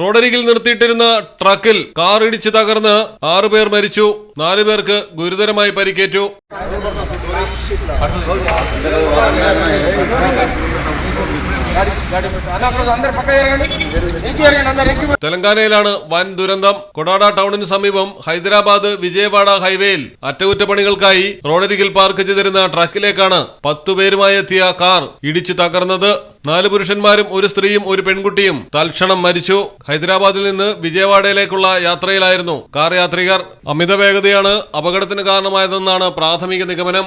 റോഡരികിൽ നിർത്തിയിട്ടിരുന്ന ട്രക്കിൽ കാർ ഇടിച്ച് തകർന്ന് ആറുപേർ മരിച്ചു. നാലു പേർക്ക് ഗുരുതരമായി പരിക്കേറ്റു. തെലങ്കാനയിലാണ് വൻ ദുരന്തം. കൊടാട ടൗണിന് സമീപം ഹൈദരാബാദ് വിജയവാഡ ഹൈവേയിൽ അറ്റകുറ്റപ്പണികൾക്കായി റോഡരികിൽ പാർക്ക് ചെയ്തിരുന്ന ട്രക്കിലേക്കാണ് പത്തുപേരുമായി എത്തിയ കാർ ഇടിച്ചു തകർന്നത്. നാല് പുരുഷന്മാരും ഒരു സ്ത്രീയും ഒരു പെൺകുട്ടിയും തൽക്ഷണം മരിച്ചു. ഹൈദരാബാദിൽ നിന്ന് വിജയവാഡയിലേക്കുള്ള യാത്രയിലായിരുന്നു കാർ യാത്രികർ. അമിത വേഗതയാണ് അപകടത്തിന് കാരണമായതെന്നാണ് പ്രാഥമിക നിഗമനം.